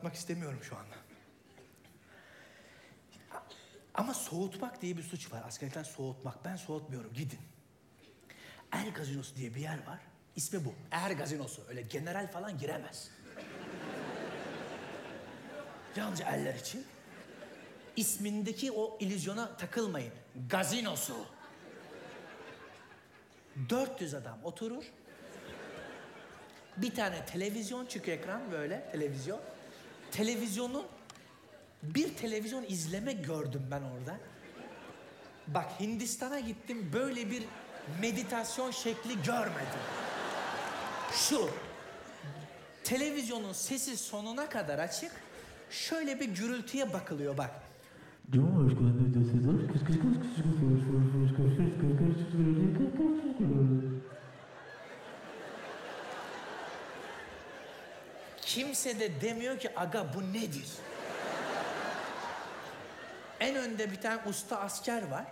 anlatmak istemiyorum şu anda. Ama soğutmak diye bir suç var. Askerlikten soğutmak. Ben soğutmuyorum. Gidin. Er Gazinosu diye bir yer var. İsmi bu. Er Gazinosu. Öyle general falan giremez. Yalnızca erler için. İsmindeki o illüzyona takılmayın. Gazinosu. 400 adam oturur. Bir tane televizyon çıkıyor ekran böyle televizyon. Televizyonun bir televizyon izleme gördüm ben orada. Bak Hindistan'a gittim böyle bir meditasyon şekli görmedim. Şu televizyonun sesi sonuna kadar açık. Şöyle bir gürültüye bakılıyor bak. Kimse de demiyor ki aga bu nedir? En önde bir tane usta asker var.